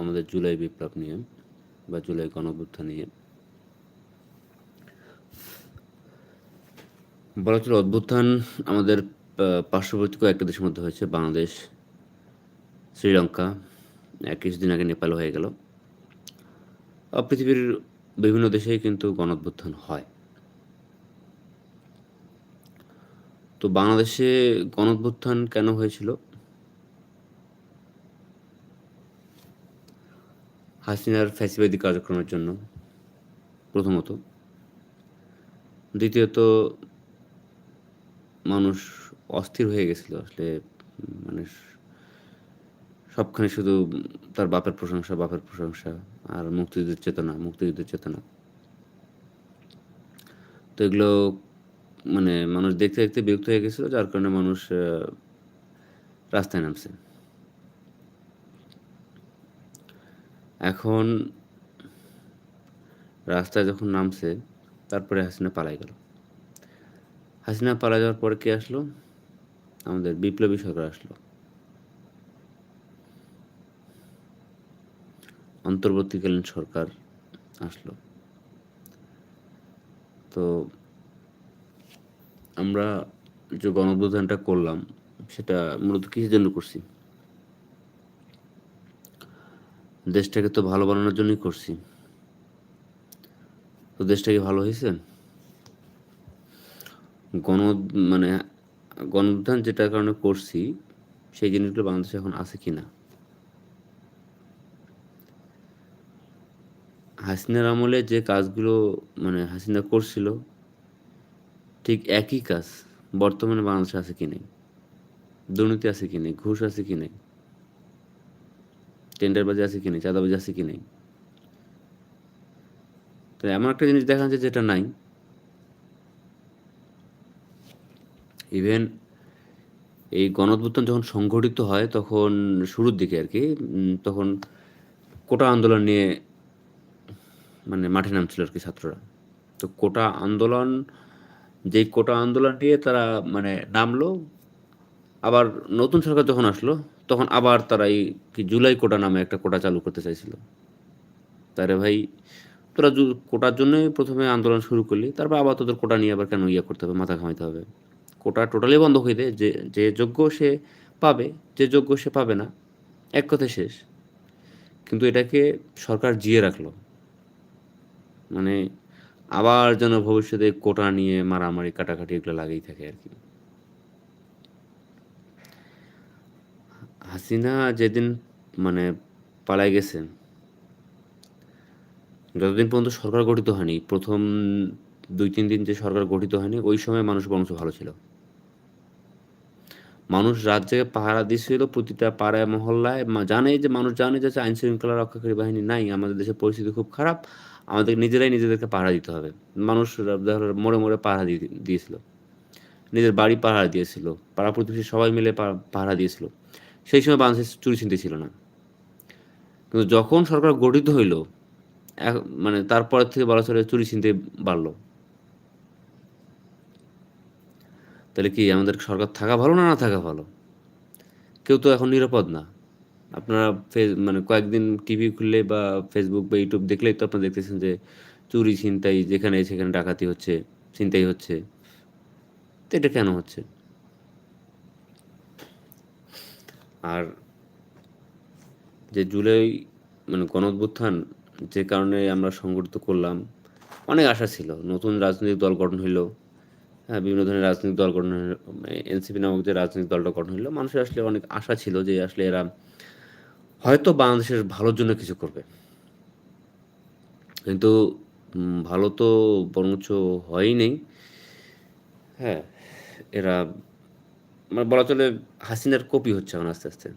আমাদের জুলাই বিপ্লব নিয়ে বা জুলাই গণঅভ্যুত্থান নিয়ে। বলা চলে অভ্যুত্থান আমাদের পার্শ্ববর্তী কয়েকটা দেশের মধ্যে হয়েছে। বাংলাদেশ, শ্রীলঙ্কা কিছুদিন আগে নেপাল হয়ে গেল। পৃথিবীর বিভিন্ন দেশেই কিন্তু গণঅভ্যুত্থান হয়। তো বাংলাদেশে গণঅভ্যুত্থান কেন হয়েছিল? হাসিনার ফ্যাসিবাদী কার্যক্রমের জন্য, প্রথমত। দ্বিতীয়ত, মানুষ অস্থির হয়ে গেছিল আসলে মানে সবখানে শুধু তার বাপের প্রশংসা বাপের প্রশংসা আর মুক্তিযুদ্ধের চেতনা মুক্তিযুদ্ধের চেতনা। তো এগুলো মানে মানুষ দেখতে দেখতে বিরক্ত হয়ে গেছিল, যার কারণে মানুষ রাস্তায় নামছে। এখন রাস্তায় যখন নামছে, তারপরে হাসিনা পালাই গেল। হাসিনা পালা যাওয়ার পরে কে আসলো? আমাদের বিপ্লবী সরকার আসলো। অন্তর্বর্তীকালীন সরকার আসলো। তো আমরা যে গণঅভ্যুত্থানটা করলাম, সেটা মূলত কিসের জন্য করছি? দেশটাকে তো ভালো বানানোর জন্যই করছি। তো দেশটা কি ভালো হয়েছে? গণ মানে গণঅভ্যুত্থান যেটার কারণে করছি, সেই জিনিসগুলো বাংলাদেশে এখন আছে কি না হাসিনার আমলে যে কাজগুলো মানে হাসিনা করছিল, ঠিক একই কাজ বর্তমানে বাংলাদেশে আছে কি নেই? দুর্নীতি আছে কি নেই? ঘুষ আছে কি নেই? টেন্ডারবাজি আছে কি নেই চাঁদাবাজি আছে কি নেই? তো এমন একটা জিনিস দেখা যাচ্ছে যেটা নাই। ইভেন এই গণঅভ্যুত্থান যখন সংঘটিত হয়, তখন শুরুর দিকে আর কি তখন কোটা আন্দোলন নিয়ে মানে মাঠে নামছিল আর কি ছাত্ররা। তো কোটা আন্দোলন, যেই কোটা আন্দোলন নিয়ে তারা মানে নামলো, আবার নতুন সরকার যখন আসলো তখন আবার তারা এই কি জুলাই কোটা নামে একটা কোটা চালু করতে চাইছিল। তারে ভাই, তোরা কোটার জন্যই প্রথমে আন্দোলন শুরু করলি, তারপর আবার তোদের কোটা নিয়ে আবার কেন ইয়ে করতে হবে, মাথা ঘামাইতে হবে? কোটা টোটালি বন্ধ হয়ে দেয় যে যে যোগ্য সে পাবে, যে যোগ্য সে পাবে না, এক কথায় শেষ। কিন্তু এটাকে সরকার জিয়ে রাখল। মানে আবার যেন ভবিষ্যতে কোটা নিয়ে মারামারি, কাটাকাটি এগুলো লাগেই থাকে আর কি। হাসিনা যেদিন মানে পালাই গেছেন, যতদিন পর্যন্ত সরকার গঠিত হয়নি, প্রথম দুই, তিন দিন যে সরকার গঠিত হয়নি, ওই সময় মানুষ বরঞ্চ ভালো ছিল। মানুষ রাত জেগে পাহারা দিচ্ছিল প্রতিটা পাড়ায়, মহল্লায় জানে যে, মানুষ জানে যে আইন শৃঙ্খলা রক্ষাকারী বাহিনী নাই, আমাদের দেশের পরিস্থিতি খুব খারাপ আমাদের নিজেরাই নিজেদেরকে পাহারা দিতে হবে। মানুষ মোড়ে মোড়ে পাহারা দিয়ে দিয়েছিল, নিজের বাড়ি পাহারা দিয়েছিল, পাড়া প্রতিবেশী সবাই মিলে পাহারা দিয়েছিল। সেই সময় বাংলাদেশে চুরি চিনতে ছিল না। কিন্তু যখন সরকার গঠিত হইল মানে তারপর থেকে বলা চলে চুরি চিনতে বাড়লো। তাহলে কি আমাদের সরকার থাকা ভালো না না থাকা ভালো? কেউ তো এখন নিরাপদ না। আপনারা ফেস মানে কয়েকদিন টিভি খুললে বা ফেসবুক বা ইউটিউব দেখলেই তো আপনারা দেখতেছেন যে চুরি, ছিনতাই যেখানে সেখানে ডাকাতি হচ্ছে, ছিনতাই হচ্ছে। তো এটা কেন হচ্ছে? আর যে জুলাই মানে গণঅভ্যুত্থান যে কারণে আমরা সংগঠিত করলাম, অনেক আশা ছিল। নতুন রাজনৈতিক দল গঠন হইল হ্যাঁ বিভিন্ন ধরনের রাজনৈতিক দল গঠন এনসিপি নামক যে রাজনৈতিক দলটা গঠন হইল, মানুষের আসলে অনেক আশা ছিল যে আসলে এরা হয়তো বাংলাদেশের ভালোর জন্য কিছু করবে। কিন্তু ভালো তো বরঞ্চ হয়ই নেই। হ্যাঁ এরা মানে বলা চলে হাসিনার কপি হচ্ছে এখন আস্তে আস্তে।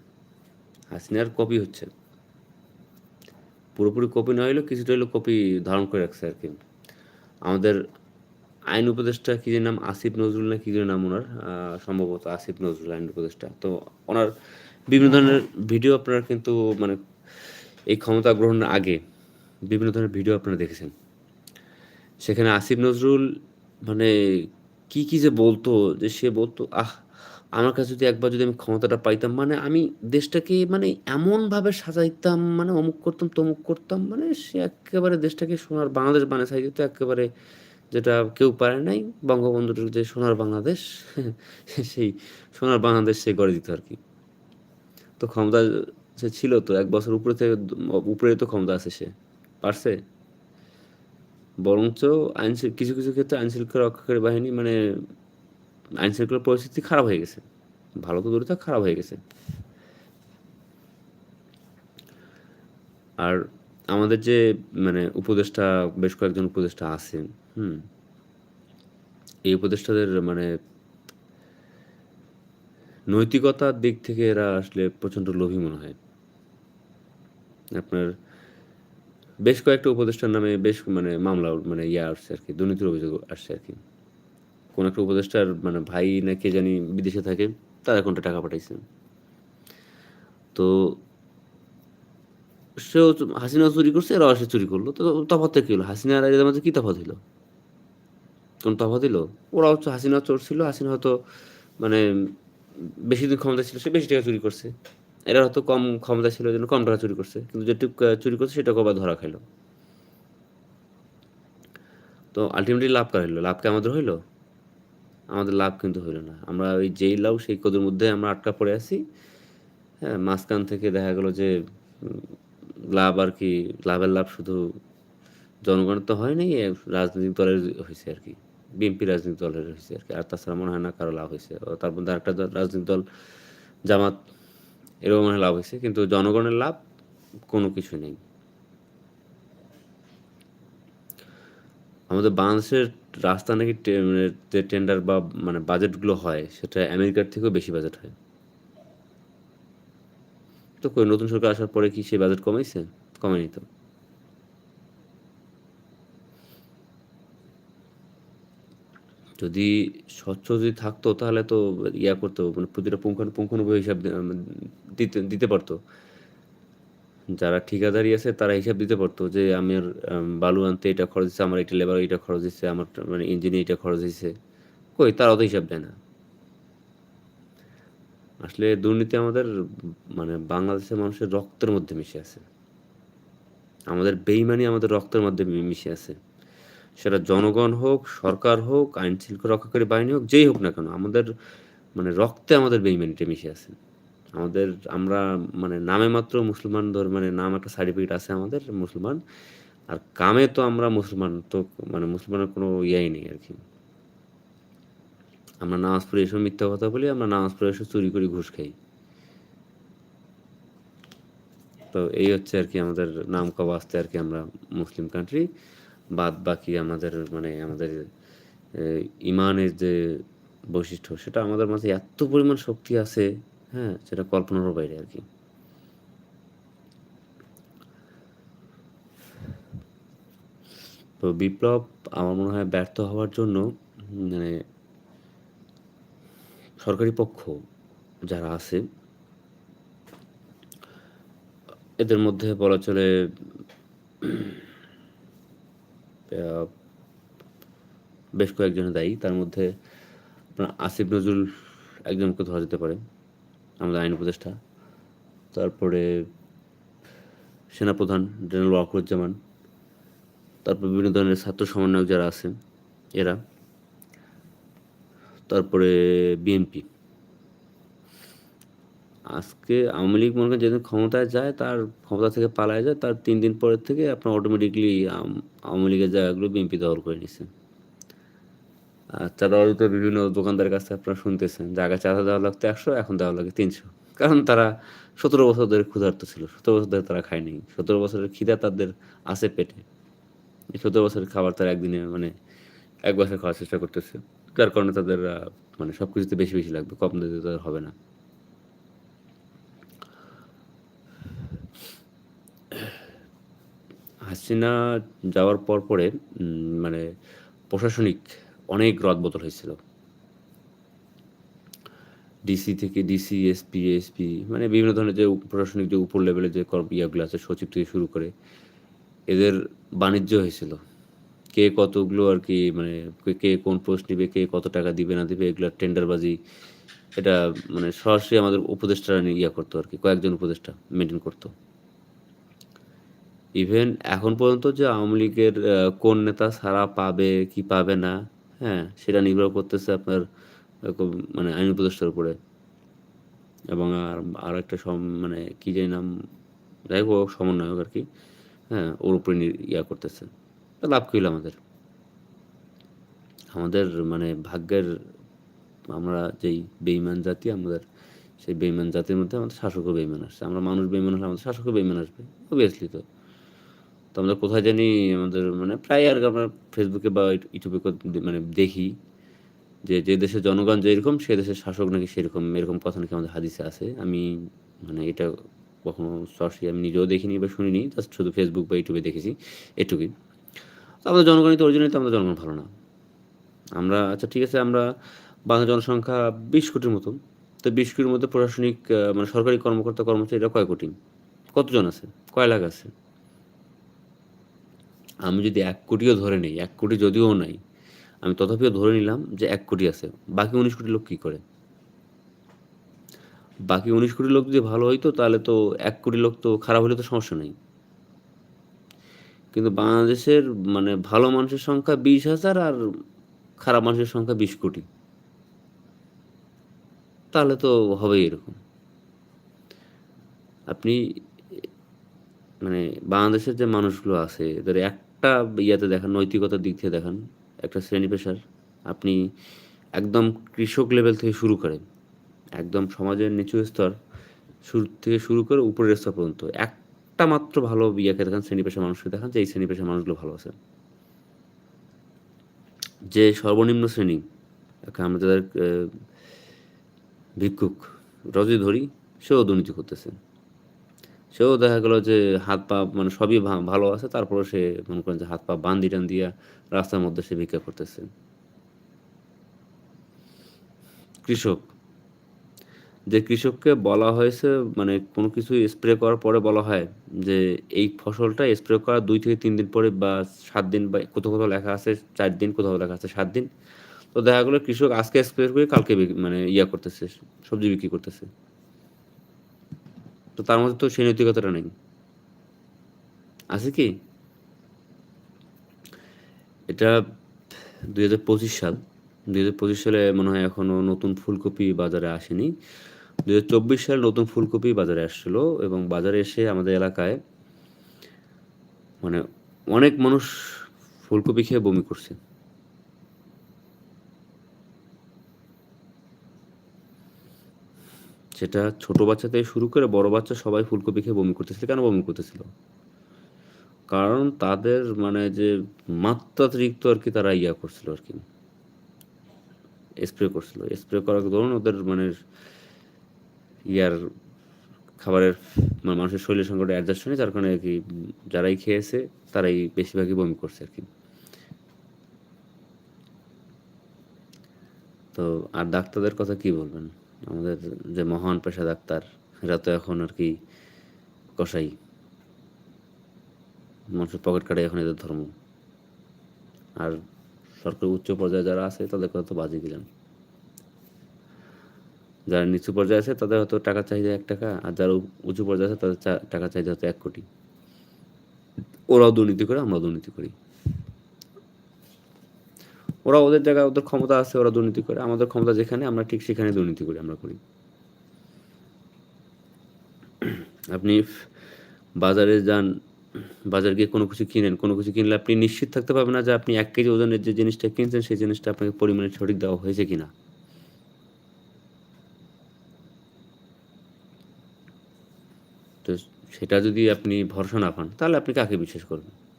হাসিনার কপি হচ্ছে। পুরোপুরি কপি না হইলেও কিছুটা হইলেও কপি ধারণ করে রাখছে আর কি। আমাদের আইন উপদেষ্টা কি যে নাম? আসিফ নজরুল না কি নাম ওনার? সম্ভবত আসিফ নজরুল আইন উপদেষ্টা। তো ওনার বিভিন্ন ধরনের ভিডিও আপনারা কিন্তু মানে এই ক্ষমতা গ্রহণের আগে বিভিন্ন ধরনের ভিডিও আপনারা দেখেছেন। সেখানে আসিফ নজরুল মানে কি কি যে বলতো, যে সে বলতো, আহ আমার কাছে যদি একবার যদি আমি ক্ষমতাটা পাইতাম মানে আমি দেশটাকে মানে এমনভাবে সাজাইতাম মানে অমুক করতাম, তমুক করতাম মানে সে একেবারে দেশটাকে সোনার বাংলাদেশ বানায় সাজাই দিত, একেবারে যেটা কেউ পারে নাই, বঙ্গবন্ধুর যে সোনার বাংলাদেশ, সেই সোনার বাংলাদেশ সে গড়ে দিত আর কি। তো ক্ষমতা সে ছিল তো, এক বছর উপরে থেকে উপরে তো ক্ষমতা আছে সে, পারছে? বরঞ্চ আইন কিছু কিছু ক্ষেত্রে আইন শৃঙ্খলা রক্ষাকারী বাহিনী মানে আইন শৃঙ্খলা পরিস্থিতি খারাপ হয়ে গেছে। ভালো তো দূরে খারাপ হয়ে গেছে। আর আমাদের যে মানে উপদেষ্টা, বেশ কয়েকজন উপদেষ্টা আছেন, হুম, এই উপদেষ্টাদের মানে নৈতিকতার দিক থেকে এরা আসলে প্রচণ্ড লোভী মনে হয়। আপনার বেশ কয়েকটা উপদেষ্টার নামে বেশ মানে মামলা মানে ইয়ে আসছে আর কি, দুর্নীতির অভিযোগ আসছে আর কি। কোন একটা উপদেষ্টার মানে ভাই না কে জানি বিদেশে থাকে, তার অ্যাকাউন্টে টাকা পাঠাইছে। তো সেও হাসিনা চুরি করছে, এরাও সে চুরি করল। তো তফাতে কি হলো? হাসিনা আর এদের মাঝে কী তফাত হলো? কোন তফাত হলো? ওরা হচ্ছে হাসিনা চোর ছিল, হাসিনা হয়তো মানে বেশি দিন ক্ষমতা ছিল, সে বেশি টাকা চুরি করছে। এরা হয়তো কম ক্ষমতা ছিল জন্য কম টাকা চুরি করছে। কিন্তু যেটুকু চুরি করছে, সেটা কবার ধরা খাইলো। তো আলটিমেটলি লাভ কার হইল? লাভকে আমাদের হইল? আমাদের লাভ কিন্তু হইল না। আমরা ওই যেই লাভ সেই কদের মধ্যে আমরা আটকা পড়ে আছি। হ্যাঁ মাঝখান থেকে দেখা গেলো যে লাভ আর কি, লাভের লাভ শুধু জনগণের তো হয়নি রাজনৈতিক দলের হয়েছে আর কি। বিএনপি রাজনৈতিক দলের হয়েছে আর কি। আর তাছাড়া মনে হয় না কারও লাভ হয়েছে। তার মধ্যে একটা রাজনৈতিক দল জামাত এরকম মনে হয় লাভ হয়েছে। কিন্তু জনগণের লাভ কোনো কিছু নেই। আমাদের বাংলাদেশের রাস্তা নাকি মানে যে টেন্ডার বা মানে বাজেটগুলো হয়, সেটা আমেরিকার থেকেও বেশি বাজেট হয়। তো কই, নতুন সরকার আসার পরে কি সেই বাজেট কমাইছে? কমেনি তো। যদি স্বচ্ছ যদি থাকতো, তাহলে তো ইয়া করতো মানে প্রতিটা পুঙ্খানুপুঙ্খানুপুঙ্খ হিসাব দিতে দিতে পারতো। যারা ঠিকাদারি আছে, তারা হিসাব দিতে পারতো যে আমার বালু আনতে এটা খরচ দিচ্ছে আমার এটা লেবার এটা খরচ দিচ্ছে আমার মানে ইঞ্জিনে এটা খরচ দিচ্ছে কই তারাও তো হিসাব দেয় না। আসলে দুর্নীতি আমাদের মানে বাংলাদেশের মানুষের রক্তের মধ্যে মিশে আছে। আমাদের বেইমানি আমাদের রক্তের মধ্যে মিশে আছে। সেটা জনগণ হোক, সরকার হোক আইন শৃঙ্খলা রক্ষাকারী বাহিনী হোক, যেই হোক না কেন, আমাদের মানে রক্তে আমাদের বেইমানিটা মিশে আছে। আমাদের, আমরা মানে নামে মাত্র মুসলমান ধর মানে নাম একটা সার্টিফিকেট আছে আমাদের মুসলমান। আর কামে তো আমরা মুসলমান, তো মানে মুসলমানের কোনো ইয়াই নেই আর কি। আমরা নামাজ পড়ে এসব মিথ্যা কথা বলি, আমরা নামাজ পড়ে এসে চুরি করি ঘুষ খাই। তো এই হচ্ছে আর কি আমাদের নাম কবা আসতে আর কি আমরা মুসলিম কান্ট্রি বাদ বাকি আমাদের মানে আমাদের ইমানের যে বৈশিষ্ট্য, সেটা আমাদের মাঝে এত পরিমাণ শক্তি আছে। হ্যাঁ সেটা কল্পনারও বাইরে আর কি। তো বিপ্লব আমার মনে হয় ব্যর্থ হওয়ার জন্য মানে সরকারি পক্ষ যারা আছে, এদের মধ্যে বলা চলে বেশ কয়েকজন দায়ী। তার মধ্যে আসিফ নজরুল একজনকে ধরা যেতে পারে। আমাদের আইন উপদেষ্টা। তারপরে সেনাপ্রধান জেনারেল ওয়াকুরুজ্জামান, তারপর বিভিন্ন ধরনের ছাত্র সমন্বয়ক যারা আছেন, এরা। তারপরে বিএনপি। আজকে আওয়ামী লীগ মনে করেন যেদিন ক্ষমতায় যায়, তার ক্ষমতা থেকে পালায় যায়, তার তিন দিন পরের থেকে আপনার অটোমেটিকলি আওয়ামী লীগের জায়গাগুলো বিএনপি দখল করে নিছে আর তারা হয়তো বিভিন্ন দোকানদারের কাছে আপনারা শুনতেছেন জায়গা চাঁদা দেওয়া লাগতো একশো, এখন দেওয়া লাগে তিনশো। কারণ তারা সতেরো বছর ধরে ক্ষুধার্ত ছিল, সতেরো বছর ধরে তারা খায়নি। সতেরো বছরের খিদা তাদের আছে পেটে। সতেরো বছরের খাবার তারা একদিনে মানে এক বছর খাওয়ার চেষ্টা করতেছে। যার কারণে তাদের মানে সব কিছুতে বেশি বেশি লাগবে, কম দিতে তাদের হবে না। হাসিনা যাওয়ার পর পরে মানে প্রশাসনিক অনেক রদবদল হয়েছিল। ডিসি থেকে ডিসি এসপি এসপি মানে বিভিন্ন ধরনের যে প্রশাসনিক যে উপর লেভেলের যে ইয়াগুলো আছে, সচিব থেকে শুরু করে এদের বাণিজ্য হয়েছিল। কে কতগুলো আর কি মানে কে কোন পোস্ট নিবে, কে কত টাকা দিবে, না দিবে, এগুলো টেন্ডারবাজি, এটা মানে সরাসরি আমাদের উপদেষ্টারা ইয়া করতো আর কি, কয়েকজন উপদেষ্টা মেনটেন করতো। ইভেন এখন পর্যন্ত যে আওয়ামী লীগের কোন নেতা সারা পাবে, কি পাবে না হ্যাঁ সেটা নির্ভর করতেছে আপনার মানে আইন উপদেষ্টার উপরে। এবং আর আর একটা সম মানে কী জানি নাম, যাই হোক, সমন্বয়ক আর কি হ্যাঁ ওর উপরে ইয়া করতেছে। লাভ কী আমাদের? আমাদের মানে ভাগ্যের, আমরা যেই বেইমান জাতি, আমাদের সেই বেইমান জাতির মধ্যে আমাদের শাসকও বেইমান আসছে। আমরা মানুষ বেইমান হলে আমাদের শাসকও বেইমান আসবে অবভিয়াসলি তো। তো আমরা কোথায় জানি আমাদের মানে প্রায় আর আমরা ফেসবুকে বা ইউটিউবে মানে দেখি যে যে দেশের জনগণ যেরকম, সে দেশের শাসক নাকি সেরকম, এরকম কথা নাকি আমাদের হাদিসে আছে। আমি মানে এটা কখনো সরাসরি আমি নিজেও দেখিনি বা শুনিনি জাস্ট শুধু ফেসবুক বা ইউটিউবে দেখেছি, এটুকুই। আমাদের জনগণই তো অরিজিনালি তো আমাদের জনগণ ভালো না। আমরা আচ্ছা ঠিক আছে, আমরা বাংলা জনসংখ্যা বিশ কোটির মতো। তো বিশ কোটির মধ্যে প্রশাসনিক মানে সরকারি কর্মকর্তা কর্মচারীরা কয় কোটি? কতজন আছে? কয় লাখ আছে? আমি যদি এক কোটিও ধরে নিই, এক কোটি যদিও নাই, আমি তথাপিও ধরে নিলাম যে এক কোটি আছে। বাকি উনিশ কোটি লোক কী করে? বাকি উনিশ কোটি লোক যদি ভালো হইতো, তাহলে তো এক কোটি লোক তো খারাপ হলে তো সমস্যা নেই। কিন্তু বাংলাদেশের মানে ভালো মানুষের সংখ্যা বিশ হাজার আর খারাপ মানুষের সংখ্যা বিশ কোটি। তাহলে তো হবেই এরকম। আপনি মানে বাংলাদেশের যে মানুষগুলো আছে, এদের একটা ইয়াতে দেখান, নৈতিকতার দিক থেকে দেখান, একটা শ্রেণি পেশার। আপনি একদম কৃষক লেভেল থেকে শুরু করেন একদম সমাজের নিচু স্তর শুরু থেকে শুরু করে উপরের স্তর পর্যন্ত, একটা মাত্র ভালো ইয়াকে দেখান, শ্রেণি পেশার মানুষকে দেখান যে এই শ্রেণি পেশার মানুষগুলো ভালো আছে। যে সর্বনিম্ন শ্রেণি আমরা যাদের ভিক্ষুক রজি ধরি, সেও দুর্নীতি করতেছে। সেও দেখা গেলো যে হাত পা মানে সবই ভালো আছে তারপরে সে মনে করেন যে হাত পা বান্দি টান দিয়া রাস্তার মধ্যে সে ভিক্ষা করতেছে। কৃষক, যে কৃষককে বলা হয়েছে মানে কোনো কিছু স্প্রে করার পরে বলা হয় যে এই ফসলটা স্প্রে করার দুই থেকে তিন দিন পরে বা সাত দিন বা কোথাও কোথাও লেখা আছে, চার দিন কোথাও লেখা আছে, সাত দিন। তো দেখা গেলো কৃষক আজকে স্প্রে করে কালকে মানে ইয়া করতেছে, সবজি বিক্রি করতেছে। তো তার মধ্যে তো সেই নৈতিকতাটা নেই। আছে কি? এটা দুই হাজার পঁচিশ সাল। দুই হাজার পঁচিশ সালে মনে হয় এখনও নতুন ফুলকপি বাজারে আসেনি। দুই হাজার চব্বিশ সালে নতুন ফুলকপি বাজারে আসছিল এবং বাজারে এসে আমাদের এলাকায় মানে অনেক মানুষ ফুলকপি খেয়ে বমি করছে। সেটা ছোট বাচ্চা থেকে শুরু করে বড় বাচ্চা সবাই ফুলকপি খেয়ে বমি করতেছিল। কেন বমি করতেছিল? কারণ তাদের মানে যে মাত্রাতিরিক্ত আর কি তারা ইয়া করছিল আর কি। স্প্রে করছিল। স্প্রে করার ধরুন ওদের মানে ইয়ার খাবারের মানে মানুষের শরীরের সঙ্গে অ্যাডজাস্ট হয়নি, যার কারণে আর কি যারাই খেয়েছে তারাই বেশিরভাগই বমি করছে আর কি। তো আর ডাক্তারদের কথা কি বলবেন? আমাদের যে মহান পেশা ডাক্তার এরা তো এখন আর কি কষাই। মানুষের পকেট কাটে এখন এদের ধর্ম। আর সরকারি উচ্চ পর্যায়ে যারা আছে তাদের কথা তো বাজে দিলেন যারা নিচু পর্যায়ে আছে, তাদের হয়তো টাকা চাহিদা এক টাকা, আর যারা উঁচু পর্যায়ে আছে, তাদের টাকা চাহিদা হয়তো এক কোটি। ওরাও দুর্নীতি করে, আমরাও দুর্নীতি করি। ওরা ওদের জায়গায় ওদের ক্ষমতা আছে, ওরা দুর্নীতি করে। আমাদের ক্ষমতা যেখানে, আমরা ঠিক সেখানে দুর্নীতি করি, আমরা করি। আপনি বাজারে যান, বাজার গিয়ে কোনো কিছু কিনেন, কোনো কিছু কিনলে আপনি নিশ্চিত থাকতে পারবেন না যে আপনি এক কেজি ওজনের যে জিনিসটা কিনছেন, সেই জিনিসটা আপনাকে পরিমাণে সঠিক দেওয়া হয়েছে কিনা। তো সেটা যদি আপনি ভরসা না পান, তাহলে আপনি কাকে বিশ্বাস করবেন?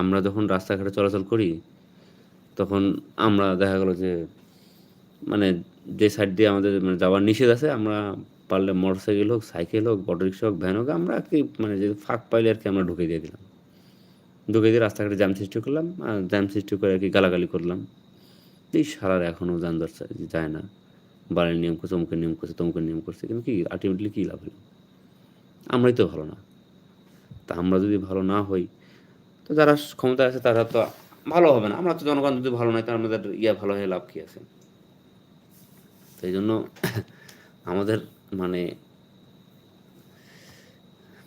আমরা যখন রাস্তাঘাটে চলাচল করি, তখন আমরা দেখা গেলো যে মানে যে সাইড দিয়ে আমাদের মানে যাওয়ার নিষেধ আছে, আমরা পারলে মোটর সাইকেল হোক সাইকেল হোক অটো রিক্সা হোক ভ্যান হোক, আমরা কি মানে যে ফাঁক পাইলে আর কি আমরা ঢুকে দিয়ে দিলাম। ঢুকে দিয়ে রাস্তাঘাটে জ্যাম সৃষ্টি করলাম, আর জ্যাম সৃষ্টি করে আর কি গালাগালি করলাম। এই সারার এখনও যানজট যায় না। বাড়ির নিয়ম করছে, অমুকের নিয়ম করছে, তমুকের নিয়ম করছে, কিন্তু কি আলটিমেটলি কী লাভ হলো? আমরাই তো ভালো না। তা আমরা যদি ভালো না হই তো যারা ক্ষমতা আছে, তারা তো ভালো হবে না। আমরা তো জনগণ, যদি ভালো নয় তাহলে আমাদের ইয়া ভালো হয়ে লাভ কী আছে? তো এই জন্য আমাদের মানে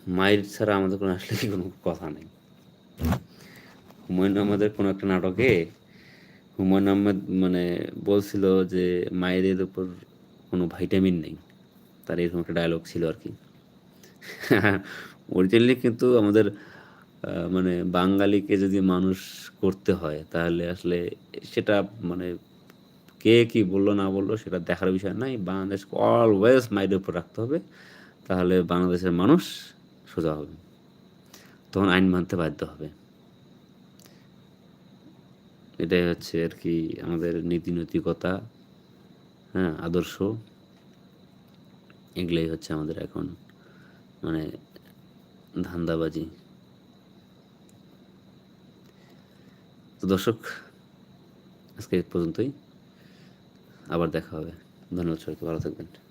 মায়ের ছাড়া আমাদের কোনো আসলে কি কোনো কথা নেই। হুমায়ুন আহমেদের কোনো একটা নাটকে হুমায়ুন আহমেদ মানে বলছিল যে মায়েদের উপর কোনো ভাইটামিন নেই। তার এরকম একটা ডায়লগ ছিল আর কি। অরিজিনালি কিন্তু আমাদের মানে বাঙালিকে যদি মানুষ করতে হয়, তাহলে আসলে সেটা মানে কে কি বলল, না বলল সেটা দেখার বিষয় নাই। বাংলাদেশ অলওয়েজ মাইন্ডের উপর রাখতে হবে, তাহলে বাংলাদেশের মানুষ সোজা হবে। তখন আইন মানতে বাধ্য হবে। এটাই হচ্ছে আর কি আমাদের নীতি নৈতিকতা হ্যাঁ আদর্শ। এগুলোই হচ্ছে আমাদের এখন মানে ধান্দাবাজি। তো দর্শক আজকে পর্যন্তই। আবার দেখা হবে। ধন্যবাদ সবাইকে ভালো থাকবেন।